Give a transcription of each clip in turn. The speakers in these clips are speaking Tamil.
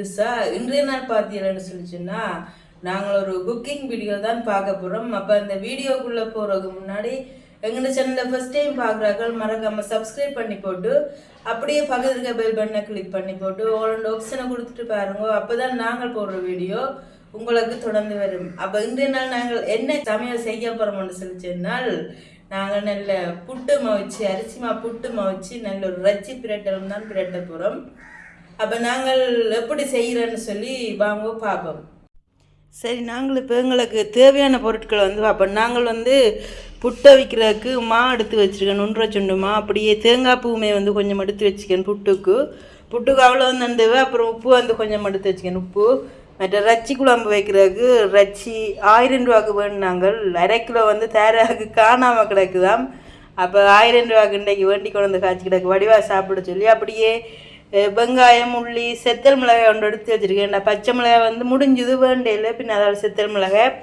புதுசா இன்றைய நாள் பார்த்தீங்கன்னு சொல்லிச்சுன்னா நாங்கள் ஒரு குக்கிங் வீடியோ தான் பார்க்க போகிறோம் அப்போ அந்த வீடியோக்குள்ள போறதுக்கு முன்னாடி எங்களோட சேனலை ஃபஸ்ட் டைம் பார்க்குறாக்கள் மறக்காம சப்ஸ்கிரைப் பண்ணி போட்டு அப்படியே பக்கத்துல பெல் பட்டனை கிளிக் பண்ணி போட்டு ஓலண்ட் ஆப்ஷனை கொடுத்துட்டு பாருங்க. அப்பதான் நாங்கள் போடுற வீடியோ உங்களுக்கு தொடர்ந்து வரும். அப்போ இன்றைய நாள் நாங்கள் என்ன சமையல் செய்ய போகிறோம்னு சொல்லி சொன்னால் நாங்கள் நல்ல புட்டு மவிச்சு அரிசிமா புட்டு மவிச்சு நல்ல ஒரு ரச்சி பிரட்டலும் தான் பிரட்ட போகிறோம் அப்போ நாங்கள் எப்படி செய்கிறோன்னு சொல்லி வாங்க பார்ப்போம் சரி நாங்கள் இப்போ எங்களுக்கு தேவையான பொருட்களை வந்து பார்ப்போம் நாங்கள் வந்து புட்டை வைக்கிறதுக்கு மா எடுத்து வச்சுருக்கேன். நுன்ற சுண்டு மா. அப்படியே தேங்காய் பூவுமே வந்து கொஞ்சம் எடுத்து வச்சுக்கேன் புட்டுக்கு. புட்டுக்கு அவ்வளோ வந்து அந்த அப்புறம் உப்பு வந்து கொஞ்சம் எடுத்து வச்சுக்கேன். உப்பு. மற்ற ரச்சி குழம்பு வைக்கிறதுக்கு ரச்சி ஆயிரம் ரூபாய்க்கு வேணும் நாங்கள். அரை கிலோ வந்து தேராக்கு காணாமல் கிடக்குதாம். அப்போ ஆயிரம் ரூபாய்க்கு இன்றைக்கு வேண்டி கொண்டு வந்து காய்ச்சி கிடக்கு. வடிவாக சாப்பிட சொல்லி அப்படியே வெங்காயம் உள்ளி செத்தல் மிளகாய் ஒன்று எடுத்து வச்சுருக்கேன்டா பச்சை மிளகாய் வந்து முடிஞ்சது வேண்டையில் பின்ன அதோட செத்தல் மிளகாய்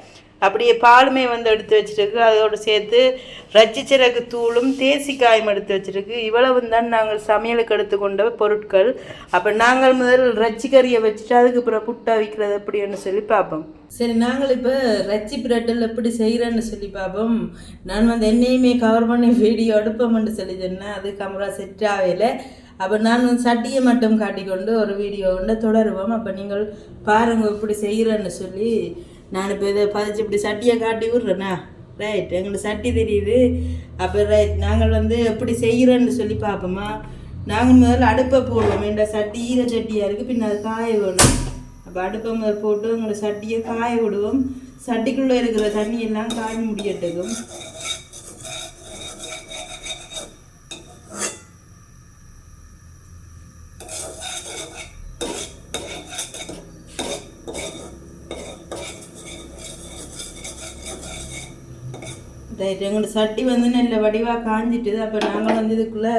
அப்படியே பாலுமே வந்து எடுத்து வச்சுருக்கு அதோடு சேர்த்து ரச்சிச்சிறகு தூளும் தேசிக்காயும் எடுத்து வச்சிருக்கு இவ்வளவு தான் நாங்கள் சமையலுக்கு எடுத்துக்கொண்ட பொருட்கள் அப்போ நாங்கள் முதல் ரச்சிக்கறியை வச்சுட்டு அதுக்கு அப்புறம் புட்டா வைக்கிறது எப்படின்னு சொல்லி பார்ப்போம் சரி நாங்கள் இப்போ ரச்சி பிரட்டல் எப்படி செய்கிறேன்னு சொல்லி பார்ப்போம் நான் வந்து என்னையுமே கவர் பண்ணி வீடியோ எடுப்போம்னு சொல்லி சொன்னேன் அது கமரா செட் ஆகலை அப்போ நான் சட்டியை மட்டும் காட்டிக்கொண்டு ஒரு வீடியோ ஒன்று தொடருவோம். அப்போ நீங்கள் பாருங்கள் இப்படி செய்கிறேன்னு சொல்லி நான் இப்போ இதை பதிச்சு இப்படி சட்டியை காட்டி விட்றேண்ணா ரைட் எங்களுக்கு சட்டி தெரியுது. அப்போ ரைட் நாங்கள் வந்து எப்படி செய்கிறேன்னு சொல்லி பார்ப்போமா நாங்கள் முதல்ல அடுப்பை போடுவோம். என்ற சட்டி ஈர சட்டியாக இருக்குது பின்ன அது காய வேணும் அப்போ அடுப்பை முதல் போட்டு எங்களை சட்டியை காய விடுவோம். சட்டிக்குள்ளே இருக்கிற தண்ணி எல்லாம் காய முடியட்டுக்கும் ரைட் எங்களோட சட்டி வந்து நல்ல வடிவாக காஞ்சிட்டுது. அப்போ நாங்கள் வந்து இதுக்குள்ளே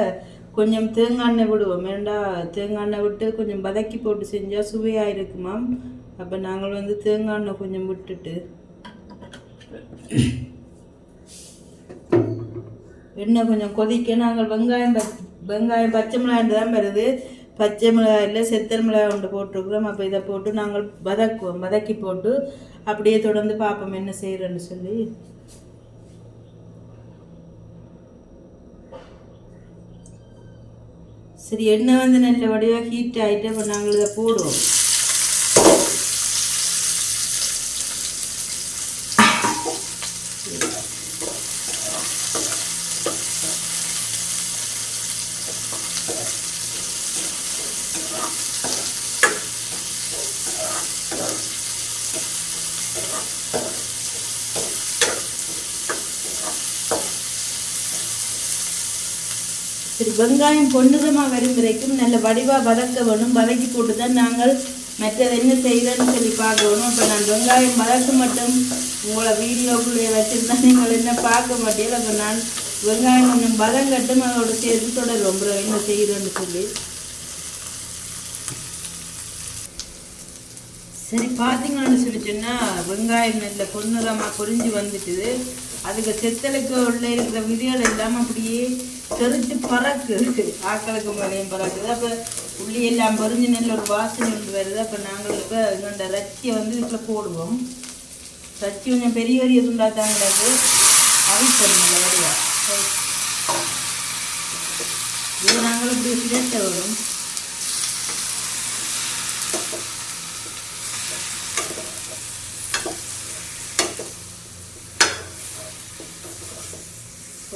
கொஞ்சம் தேங்காய் எண்ணெய் விடுவோம். ஏண்டா தேங்காய் எண்ணெய் விட்டு கொஞ்சம் வதக்கி போட்டு செஞ்சால் சுவையாக இருக்குமாம் அப்போ நாங்கள் வந்து தேங்காய் எண்ணெய் கொஞ்சம் விட்டுட்டு எண்ணெய் கொஞ்சம் கொதிக்க நாங்கள் வெங்காயம் வெங்காயம் பச்சை மிளகாய் தான் வருது. பச்சை மிளகாயில் செத்தல் மிளகாய் ஒன்று போட்டிருக்கிறோம். அப்போ இதை போட்டு நாங்கள் வதக்குவோம். வதக்கி போட்டு அப்படியே தொடர்ந்து பார்ப்போம் என்ன செய்கிறேன்னு சொல்லி. சரி எண்ணெய் வந்து நல்ல வடிவாக ஹீட் ஆகிட்டு அப்போ நாங்கள் இதை போடுவோம் சரி வெங்காயம் பொன்னிறமாக வரும் வரைக்கும் நல்ல வடிவாக வதக்க வேணும். வதக்கி போட்டு தான் நாங்கள் மற்றது என்ன செய்கிறேன்னு சொல்லி பார்க்கணும். இப்போ நான் வெங்காயம் வதக்க மட்டும் உங்களை வீடியோக்குள்ளே வச்சுருந்தா நீங்கள் என்ன பார்க்க மாட்டீங்க அப்போ நான் வெங்காயம் கொஞ்சம் வதங்கட்டும் அதோட சேர்த்து தொடரும் ரொம்ப என்ன செய்கிறேன்னு சொல்லி. சரி பார்த்தீங்கன்னு சொல்லி சொன்னால் வெங்காயம் நல்ல பொன்னிறமாக பொரிஞ்சு வந்துட்டுது. அதுக்கு செத்தலுக்கு உள்ள இருக்கிற விதிகள் எல்லாம் அப்படியே தெரிச்சு பறக்குது. ஆக்களுக்கு மேலேயும் பறக்குது. அப்போ உள்ளி எல்லாம் பொரிஞ்சு நல்ல ஒரு வாசனை ஒன்று வருது. அப்போ நாங்கள் இப்போ எங்கள்ட ரச்சியை வந்து இதுக்குள்ள போடுவோம். ரச்சி கொஞ்சம் பெரிய பெரிய துண்டாக தான் கிடக்கு. அவிப்போம் நிறையா இது நாங்கள் இப்படி சிரட்ட வரும்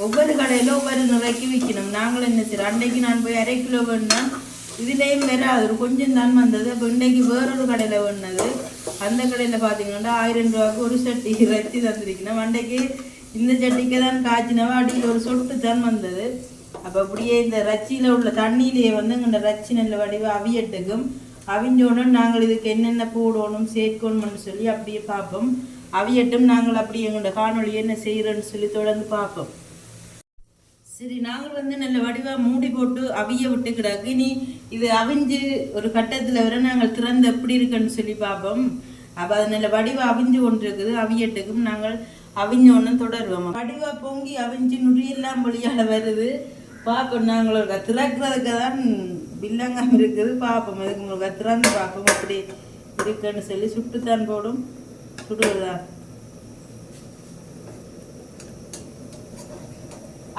ஒவ்வொரு கடையில் ஒவ்வொரு நிறைக்கு விற்கணும் நாங்களும் என்ன செய்யறோம் அன்றைக்கு நான் போய் அரை கிலோ வேணும்னா இதுலேயும் வராது ஒரு கொஞ்சம் தான் வந்தது. அப்போ இன்றைக்கு வேறொரு கடையில் வேணுனது. அந்த கடையில் பார்த்தீங்கன்னா ஆயிரம் ரூபாய்க்கு ஒரு சட்டி இறைச்சி தந்திருக்கணும். அன்றைக்கு இந்த சட்டிக்கு தான் காய்ச்சினவா அடியில் ஒரு சொட்டு தான் வந்தது. அப்போ அப்படியே இந்த ரச்சியில் உள்ள தண்ணியிலேயே வந்து இந்த ரச்சி நல்ல வடிவு அவியட்டுக்கும் அவிஞ்சோன்னு நாங்கள் இதுக்கு என்னென்ன போடணும் சேர்க்கணும்னு சொல்லி அப்படியே பார்ப்போம். அவியட்டும் நாங்கள் அப்படியே எங்களோட காணொலி என்ன செய்கிறோன்னு சொல்லி தொடர்ந்து பார்ப்போம். சரி நாங்கள் வந்து நல்ல வடிவாக மூடி போட்டு அவிய விட்டு கிடக்கு. இனி இது அவிஞ்சு ஒரு கட்டத்தில் வர நாங்கள் திறந்து எப்படி இருக்குன்னு சொல்லி பார்ப்போம். அப்போ அது நல்ல வடிவாக அவிஞ்சு கொண்டு இருக்குது அவியட்டுக்கும் நாங்கள் அவிஞ்ச ஒன்று தொடருவோம். வடிவாக பொங்கி அவிஞ்சு நுரியெல்லாம் வழியால் வருது. பார்ப்போம் நாங்கள் ஒரு திறக்கிறதுக்கு தான் வில்லங்கம் இருக்குது. பார்ப்போம் இதுக்கு உங்களுக்கு திறந்து பார்ப்போம் அப்படி இருக்குன்னு சொல்லி சுட்டுத்தான் போடும். சுடுவதா?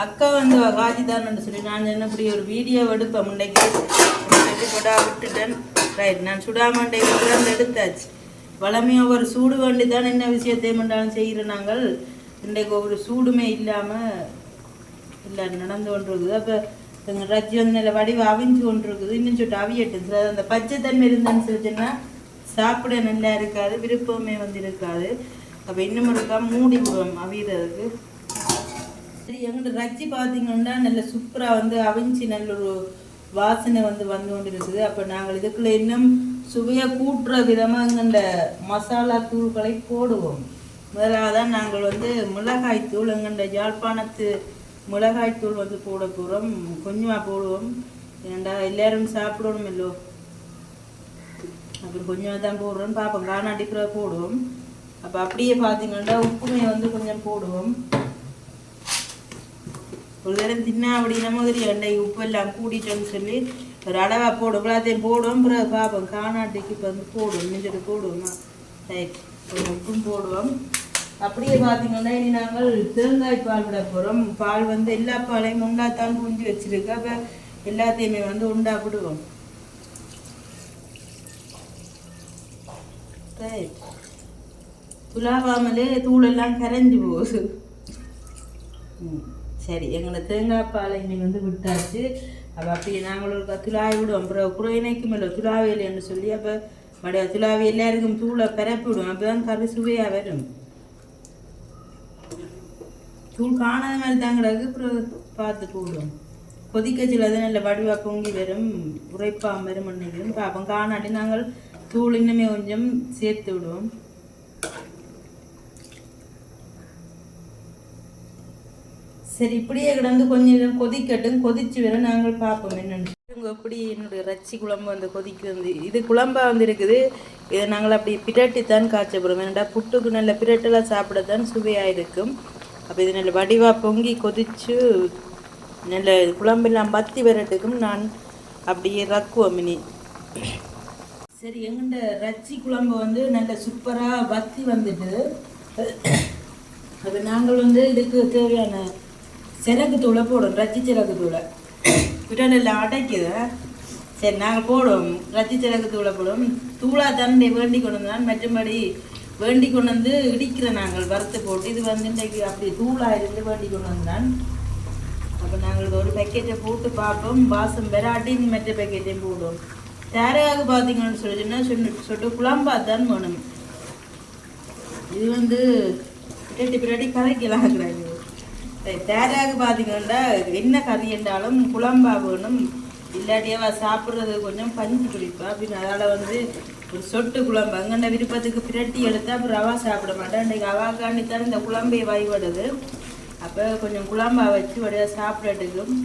அக்கா வந்து காஜிதான்னு சொல்லி நான் என்ன இப்படி ஒரு வீடியோ எடுப்பேன். முன்னைக்கு சொல்லி கொடா விட்டுட்டேன். ரைட் நான் சுடாமண்டை திறந்து எடுத்தாச்சு. வளமையாக ஒரு சூடு வண்டி தான் என்ன விஷயத்தையும் மண்டாலும் செய்கிற நாங்கள். இன்றைக்கு ஒரு சூடுமே இல்லாமல் இல்லை நடந்து கொண்டிருக்குது. அப்போ எங்கள் ரஜ்ஜி வந்து நல்ல வடிவு அவிஞ்சு கொண்டிருக்குது. இன்னும் சொல்லிட்டு அவியட்டும். சார் அந்த பச்சை தன்மை இருந்தேன்னு சொல்லிச்சுன்னா சாப்பிட நல்லா இருக்காது விருப்பமே வந்து இருக்காது. அப்போ இன்னும் இருக்கா மூடி விடுவோம் அவியறதுக்கு. எங்கிட்ட ரச்சி பார்த்தீங்கன்னா நல்ல சூப்பராக வந்து அவிஞ்சி நல்ல ஒரு வாசனை வந்து வந்து கொண்டு இருக்குது அப்போ நாங்கள் இதுக்குள்ள இன்னும் சுவையாக கூட்டுற விதமாக எங்கண்ட மசாலா தூள்களை போடுவோம். முதலாக தான் நாங்கள் வந்து மிளகாய் தூள் எங்கண்ட யாழ்ப்பாணத்து மிளகாய் தூள் வந்து போட போகிறோம் கொஞ்சமாக போடுவோம். ஏன்டா எல்லோரும் சாப்பிடணும் இல்லோ? அப்புறம் கொஞ்சமாக தான் போடுறோம். பார்ப்போம் காணாட்டி போடுவோம். அப்போ அப்படியே பார்த்தீங்கன்னா உப்புமையை வந்து கொஞ்சம் போடுவோம். ஒரு தடவை தின்னா அப்படின்ன மாதிரி எண்ணெய் உப்பு எல்லாம் கூடிட்டோன்னு சொல்லி ஒரு அடவா போடும். இவ்வளோத்தையும் போடுவோம் பிறகு பார்ப்போம் காணாட்டிக்கு இப்போ வந்து போடுவோம் நெஞ்சிட்டு போடுவோமா ரைட் உப்பும் போடுவோம். அப்படியே பார்த்தீங்கன்னா இனி நாங்கள் தேங்காய் பால் விட போகிறோம் பால் வந்து எல்லா பாலையும் உண்டாத்தான் புரிஞ்சு வச்சிருக்கு. அப்போ எல்லாத்தையுமே வந்து உண்டா விடுவோம் ரைட் துலாவாமலே தூளெல்லாம் கரைஞ்சி போகுது. ம், சரி எங்களை தேங்காய் பாலை இன்னைக்கு வந்து விட்டாச்சு. அப்போ அப்படியே நாங்களும் ஒரு துளாவி விடுவோம். அப்புறம் குறையினைக்கும் இல்லை துளாவில்லைன்னு சொல்லி அப்போ மடைய துளாவி எல்லாருக்கும் தூளை பரப்பி விடுவோம். அப்போ தான் கறி சுவையாக வரும். தூள் காணாத மாதிரி தான் கிடக்கு. அப்புறம் பார்த்து போடுவோம். கொதிக்கச்சில் அது நல்ல வடிவாக பொங்கி வரும். உரைப்பாக வரும் நினைக்கிறோம் பார்ப்போம் காணாட்டி நாங்கள் தூள் இன்னுமே கொஞ்சம் சேர்த்து விடுவோம். சரி இப்படியே கிடந்து கொஞ்ச நேரம் கொதிக்கட்டும் கொதிச்சு வர நாங்கள் பார்ப்போம் என்னன்னு எப்படி என்னுடைய ரச்சி குழம்பு வந்து கொதிக்கு வந்து இது குழம்பா வந்து இருக்குது இதை நாங்கள் அப்படி பிரட்டித்தான் காய்ச்ச போகிறோம் ஏன்னாடா புட்டுக்கு நல்ல பிரட்டெல்லாம் சாப்பிடத்தான் சுவையாக இருக்கும் அப்போ இது நல்ல வடிவாக பொங்கி கொதிச்சு நல்ல குழம்பெல்லாம் பத்தி வரட்டுக்கும் நான் அப்படியே ரக்குவோம் மினி சரி எங்கண்ட ரச்சி குழம்பு வந்து நல்ல சூப்பராக வத்தி வந்துட்டு அப்போ நாங்கள் வந்து இதுக்கு தேவையான சிறகு தூளை போடும் ரச்சி சிறகு தூளை விட்டாண்டில் அடைக்குது சரி நாங்கள் போடுவோம் ரச்சி சிறகு தூளை போடுவோம் தூளா தண்டை வேண்டி கொண்டு வந்தான் மற்றபடி வேண்டி கொண்டு வந்து இடிக்கிற நாங்கள் வறுத்து போட்டு இது வந்து இன்றைக்கு அப்படி தூளாக இருந்து வேண்டி கொண்டு வந்தான் அப்போ நாங்கள் ஒரு பேக்கெட்டை போட்டு பார்ப்போம் வாசம் வெராட்டி மற்ற பேக்கெட்டையும் போடுவோம் தேரையாக பார்த்தீங்கன்னு சொல்லி சொன்ன சொல்லிட்டு குழம்பா தான் வேணும் இது வந்து பின்னாடி பின்னாடி கிடையாது கிடையாது பார்த்தீங்கன்னா என்ன கறி என்றாலும் குழம்பா வேணும். இல்லாட்டியாவா சாப்பிட்றது கொஞ்சம் பஞ்சு பிடிப்பா அப்படின்னு அதால் வந்து ஒரு சொட்டு குழம்பு. அங்கன்ன விருப்பத்துக்கு பிரட்டி எடுத்தா அப்புறம் ரவா சாப்பிட மாட்டேன் இன்றைக்கு அவாக்காண்டி தான் இந்த குழம்பை வாய்விடுது அப்போ கொஞ்சம் குழம்பா வச்சு வடியாக சாப்பிடட்டுக்கும்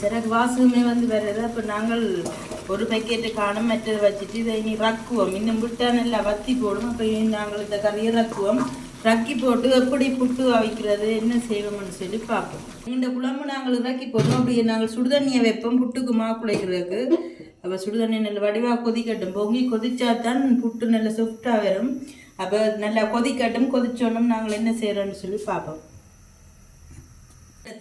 சிறகு வாசகமே வந்து வருது அப்போ நாங்கள் ஒரு பேக்கெட்டு காணும். மற்றது வச்சுட்டு இதை இனி ரக்குவோம் இன்னும் விட்டா நல்லா வத்தி போடும். அப்போ நாங்கள் இந்த கறியை ரக்குவோம் ரக்கி போட்டு எப்படி புட்டு அவிக்கிறது என்ன செய்வோம்னு சொல்லி பார்ப்போம். இந்த குழம்பு நாங்கள் இறக்கி போட்டோம். அப்படியே நாங்கள் சுடுதண்ணியை வைப்போம். புட்டுக்கு மா குழைக்கிறதுக்கு. அப்போ சுடுதண்ணி நல்ல வடிவாக கொதிக்கட்டும். பொங்கி கொதிச்சா தான் புட்டு நல்ல சாஃப்டாக வரும். அப்போ நல்லா கொதிக்கட்டும். கொதிச்சோன்னும் நாங்கள் என்ன செய்கிறோன்னு சொல்லி பார்ப்போம்.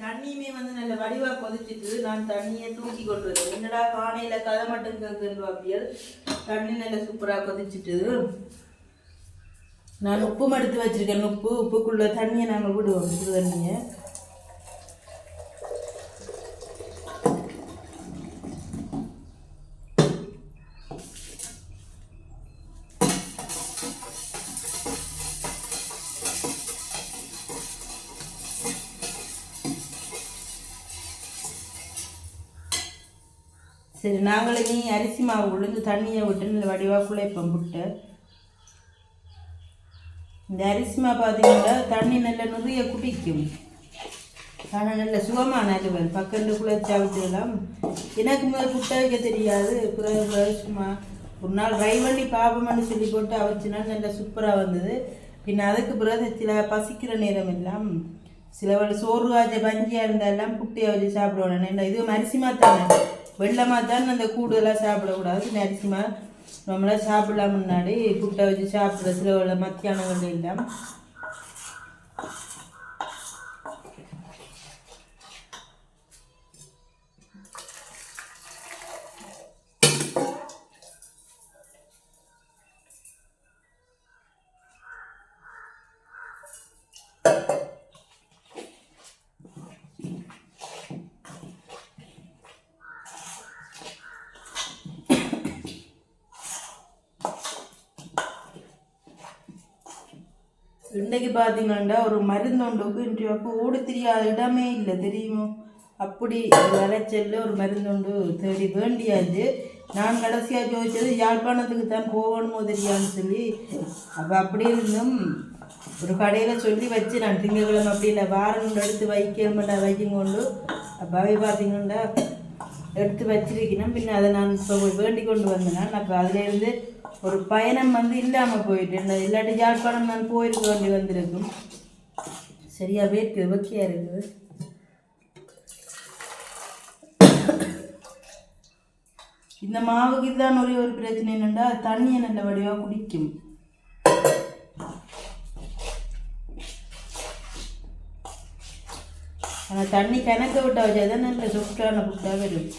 தண்ணியுமே வந்து நல்ல வடிவாக கொதிச்சிட்டு நான் தண்ணியை தூக்கி கொண்டு வரேன். என்னடா காணையில கதை மட்டும் கேட்குறது அப்படியே தண்ணி நல்லா சூப்பராக கொதிச்சிட்டு நான் உப்பும் எடுத்து வச்சிருக்கேன். உப்பு உப்புக்குள்ளே தண்ணியை நாங்கள் விடுவோம். சுடு தண்ணியை. சரி நாங்களும் நீ அரிசி மாவு உளுந்து தண்ணியை விட்டு நல்ல வடிவாக குழைப்போம் இந்த அரிசிமா பார்த்தீங்கன்னா தண்ணி நல்ல நிறைய குடிக்கும். ஆனால் நல்ல சுகமான அலுவல். பக்கத்து குளிர்ச்சி அவிச்சதெல்லாம் எனக்கு முதல் புட்ட வைக்க தெரியாது. பிறகு சும்மா ஒரு நாள் ட்ரை பண்ணி பாபம்னு சொல்லி போட்டு அவிச்சினா நல்லா சூப்பராக வந்தது. பின்ன அதுக்கு பிறகு சில பசிக்கிற நேரம் எல்லாம் சிலவள் சோறு காய்ச்ச பஞ்சியாக இருந்தாலும் புட்டியை வச்சு சாப்பிடுவாங்க. இதுவும் இது அரிசிமா தானே. வெள்ளமாக தான் அந்த கூடுதலாக சாப்பிடக்கூடாது. அரிசிமா நம்மளாம் சாப்பிடலாம் முன்னாடி புட்டை வச்சு சாப்பிட்ற சில மத்தியானங்கள் எல்லாம். இன்றைக்கு பார்த்தீங்கன்னா ஒரு மருந்து இன்றைய அப்போ ஓடி தெரியாத இடமே இல்லை தெரியுமோ? அப்படி ஒரு விளைச்சல்ல ஒரு மருந்து தேடி வேண்டியாச்சு. நான் கடைசியாக ஜோதிச்சது யாழ்ப்பாணத்துக்கு தான் போகணுமோ தெரியான்னு சொல்லி. அப்போ அப்படி இருந்தும் ஒரு கடையில் சொல்லி வச்சு நான் திங்கக்கிழமை அப்படி இல்லை வாரம் எடுத்து வைக்கணும்டா வைக்கும் கொண்டு அப்போ அவை பார்த்தீங்கன்னா எடுத்து வச்சிருக்கணும். பின்ன அதை நான் இப்போ வேண்டி கொண்டு வந்தேன். அப்போ அதுலேருந்து ஒரு பயணம் வந்து இல்லாமல் போயிட்டு இந்த இல்லாட்டி யாழ்ப்பாணம் நான் போயிருக்க வேண்டி வந்திருக்கும். சரியாக வேர்க்குது வெக்கையாக இருக்குது. இந்த மாவுக்கு தான் ஒரே ஒரு பிரச்சனை என்னென்னா தண்ணியை நல்ல வடிவாக குடிக்கும். ஆனால் தண்ணி கணக்க விட்டா வச்சாதான் நல்ல சுற்றான புட்டாக வரும்.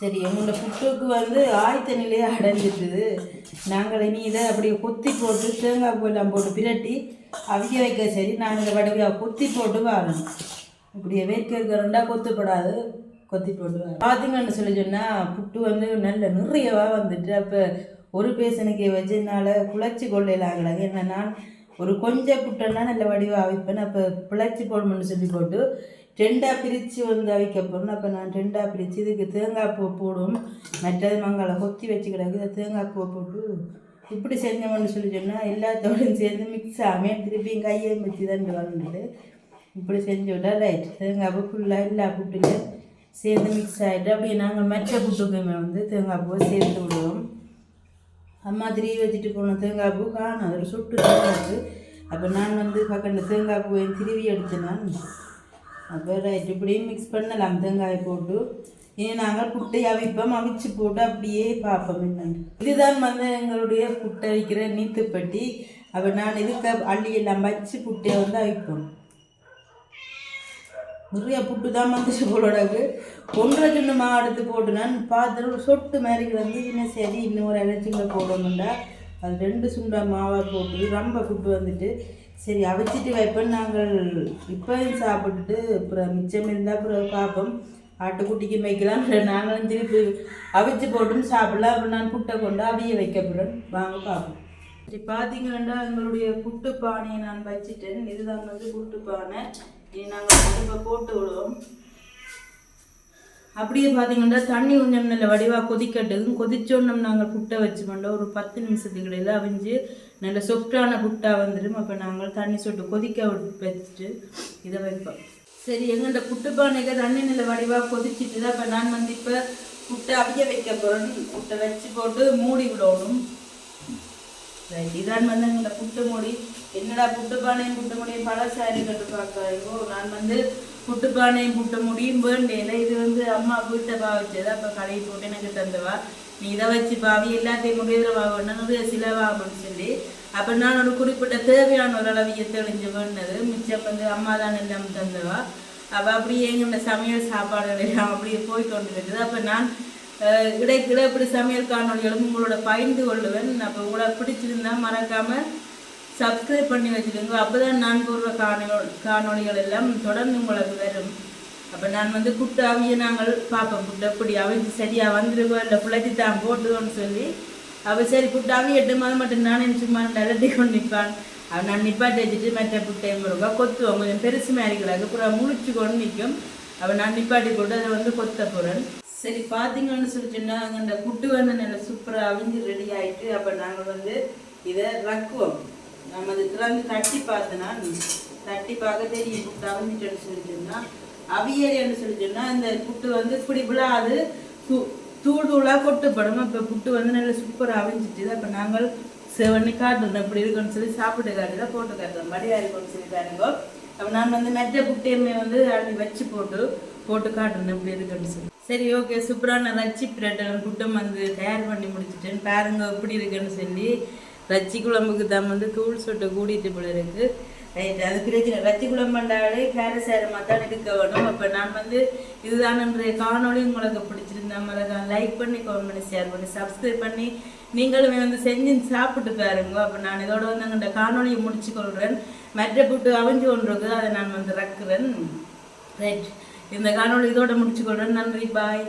சரி எங்களோட புட்டுக்கு வந்து ஆயத்த நிலையே அடைஞ்சிட்டுது நாங்கள் இனி இதை அப்படியே கொத்தி போட்டு தேங்காய் பூலாம் போட்டு பிரட்டி அவிய வைக்க சரி நாங்கள் வடவையாக கொத்தி போட்டு வாழணும் இப்படியே வேர்க்க ரெண்டாக கொத்துப்படாது கொத்தி போட்டு வரணும். பார்த்தீங்கன்னு சொல்லி சொன்னால் புட்டு வந்து நல்ல நிறையவாக வந்துட்டு அப்போ ஒரு பேசனுக்கு வச்சு என்னால் குழச்சி கொள்ளையிலாங்கிறாங்க என்ன நான் ஒரு கொஞ்சம் புட்டன்னா நல்ல வடிவாக அவிப்பேன். அப்போ பிழைச்சி போடணும்னு சொல்லி போட்டு ரெண்டாக பிரித்து வந்து அவிக்க போகணும் அப்போ நான் ரெண்டாக பிரித்து இதுக்கு தேங்காய் பூ போடும். மற்றது மங்களை கொத்தி வச்சு கிடக்கு. இதை தேங்காய் பூ போட்டு இப்படி செஞ்சோம்னு சொல்லி சொன்னால் எல்லாத்தோடையும் சேர்ந்து மிக்ஸ் ஆகாமல் திருப்பியும் கையை வச்சு தான் வளர்ந்துட்டு இப்படி செஞ்சு விட்டா ரைட் தேங்காய் பூ ஃபுல்லாக எல்லா புட்டுலையும் சேர்ந்து மிக்ஸ் ஆகிட்டு அப்படியே நாங்கள் மற்ற புட்டுக்குமே வந்து தேங்காய் பூவை சேர்த்து விடுவோம். அம்மா திரி வச்சுட்டு போன தேங்காய் பூ காணும். அதில் சுட்டு தேங்காய் அப்போ நான் வந்து பக்கம் தேங்காய் பூவை திருவி எடுத்தேன் நான் அப்போ ரைட் இப்படியும் மிக்ஸ் பண்ணலாம் தேங்காய் போட்டு. இனி நாங்கள் புட்டை அவிப்போம். அவிச்சு போட்டு அப்படியே பார்ப்போம். என்னன்னு இதுதான் வந்து எங்களுடைய புட்டை வைக்கிற நீத்துப்பட்டி. அப்போ நான் இதுக்கு அள்ளி எல்லாம் வச்சு புட்டையை வந்து அவிப்போம். நிறைய புட்டு தான் வந்துச்சு போலோடக்கு ஒன்றரை சின்ன மா எடுத்து போட்டு நான் பார்த்து ஒரு சொட்டு மாதிரி வந்து இன்னும் சரி இன்னும் ஒரு இலைச்சிங்க போடணும்டா. அது ரெண்டு சுண்டா மாவாக போட்டு ரொம்ப புட்டு வந்துட்டு. சரி அவிச்சிட்டு வைப்பேன் நாங்கள் இப்போயும் சாப்பிட்டுட்டு அப்புறம் மிச்சம் இருந்தால் அப்புறம் பார்ப்போம். ஆட்டுக்குட்டிக்கு வைக்கலாம் நாங்களும் திருப்பி அவிச்சு போட்டும் சாப்பிடலாம். அப்புறம் நான் புட்டை கொண்டு அவிய வைக்கப்படும் வாங்க பார்ப்போம். சரி பார்த்தீங்கன்னா எங்களுடைய புட்டு பானையை நான் வச்சுட்டேன். இதுதான் வந்து புட்டு பானை. இனி நாங்கள் இப்போ போட்டு விடுவோம். அப்படியே பார்த்தீங்கன்னா தண்ணி கொஞ்சம் நல்ல வடிவாக கொதிக்கட்டதும் கொதிச்சோன்னம் நாங்கள் புட்டை வச்சு பண்ணோம் ஒரு பத்து நிமிஷத்துக்கு இடையில் அவிஞ்சு நல்ல சொஃப்டான புட்டா வந்துடும் அப்போ நாங்கள் தண்ணி சொட்டு கொதிக்க வச்சுட்டு இதை வைப்போம். சரி எங்கள்கிட்ட புட்டு பானைக்கு தண்ணி நல்ல வடிவாக கொதிச்சுட்டு தான் இப்போ நான் வந்து இப்போ புட்டை அவிய வைக்க போகிறேன் புட்டை வச்சு போட்டு மூடி விடணும். ரைட் இதான் வந்து எங்களோட புட்டு மூடி. என்னடா புட்டு பானையும் புட்டு முடியும் பழசாரி கட்டு பார்க்காதோ நான் வந்து புட்டு பானையும் புட்டு முடியும் வேண்டேல. இது வந்து அம்மா வீட்டை பாவிச்சது அப்போ கடையை போட்டு எனக்கு தந்தவா. நீ இதை வச்சு பாவி எல்லாத்தையும் முடியல வாங்கணும் நிறைய சிலவாகணும்னு சொல்லி. அப்போ நான் ஒரு குறிப்பிட்ட தேவையான ஒரு அளவிய தெளிஞ்சு வேண்டது. மிச்சம் வந்து அம்மா தான் எல்லாம் தந்தவா. அப்போ அப்படியே எங்களோட சமையல் சாப்பாடுகள் எல்லாம் அப்படியே போய் கொண்டு இருக்குது அப்போ நான் அஹ், இடைக்கிட இப்படி சமையல் காணொளிகளும் உங்களோட பகிர்ந்து கொள்ளுவேன். அப்போ உங்களை பிடிச்சிருந்தா மறக்காமல் சப்ஸ்கிரைப் பண்ணி வச்சுக்கோங்க. அப்போ தான் நான் போடுற காணொ காணொளிகள் எல்லாம் தொடர்ந்து உங்களுக்கு வரும் அப்போ நான் வந்து புட்டு அவிய நாங்கள் பார்ப்போம். புட்டு எப்படி அவிஞ்சு சரியாக வந்துருவோம் இல்லை புழைச்சி தான் போட்டுவோன்னு சொல்லி அவள் சரி புட்டு அவியட்டு மாதம் மட்டும் நானே சும்மா அலட்டி கொண்டு நிற்பான் அவன் நான் நிப்பாட்டி வச்சுட்டு மற்ற புட்டை முருகா கொத்துவோம். கொஞ்சம் பெருசு மாதிரிகளாக அப்புறம் முழிச்சு கொண்டு நிற்கும் அவன் நான் நிப்பாட்டி கொண்டு அதை வந்து கொத்த போகிறேன் சரி பார்த்தீங்கன்னு சொல்லி சொன்னால் அங்கே அந்த புட்டு வந்து நல்லா சூப்பராக அவிஞ்சு ரெடி ஆகிட்டு அப்போ நாங்கள் வந்து இதை ரக்குவோம். நம்ம அது திறந்து தட்டி பார்த்தோன்னா தட்டி பார்க்க தெரியும். புட்டு அவிஞ்சிட்டேன்னு சொல்லி சொன்னால் அவியல்னு சொல்லி சொன்னால் இந்த புட்டு வந்து இப்படி விழாது. தூ தூள் கொட்டுப்படும். இப்போ புட்டு வந்து நல்லா சூப்பராக அவிஞ்சிட்டு அப்போ நாங்கள் செவனி காட்டுறோம் இப்படி இருக்குன்னு சொல்லி சாப்பிட்டு தான் போட்டு காட்டுறோம் மடியா இருக்குன்னு சொல்லி பாருங்க. அப்போ நான் வந்து மெத்த புட்டையுமே வந்து அள்ளி வச்சு போட்டு போட்டு காட்டுறேன் இப்படி இருக்குன்னு சொல்லி. சரி ஓகே சூப்பரான ரச்சி பிரெட் புட்டம் வந்து தயார் பண்ணி முடிச்சிட்டேன். பாருங்க எப்படி இருக்குன்னு சொல்லி. ரச்சி குழம்புக்கு தான் வந்து தூள் சொட்டை கூடிட்டு போல இருக்கு. ரைட் அது பிரச்சனை ரச்சி குழம்புண்டாலே கேரசாரமாக தான் எடுக்க வேணும். அப்போ நான் வந்து இதுதான் இன்றைய காணொளி உங்களுக்கு பிடிச்சிருந்தா மறக்காம லைக் பண்ணி கமெண்ட் பண்ணி ஷேர் பண்ணி சப்ஸ்கிரைப் பண்ணி நீங்களுமே வந்து செஞ்சு சாப்பிட்டு பாருங்க. அப்போ நான் இதோட வந்து அந்த காணொலியை முடிச்சு கொள்கிறேன் மற்ற புட்டு அவிஞ்சு கொண்டிருக்கு அதை நான் வந்து ரக்குறேன். ரைட் இந்த காணொலி இதோட முடிச்சு கொள்கிறேன் நன்றி பாய்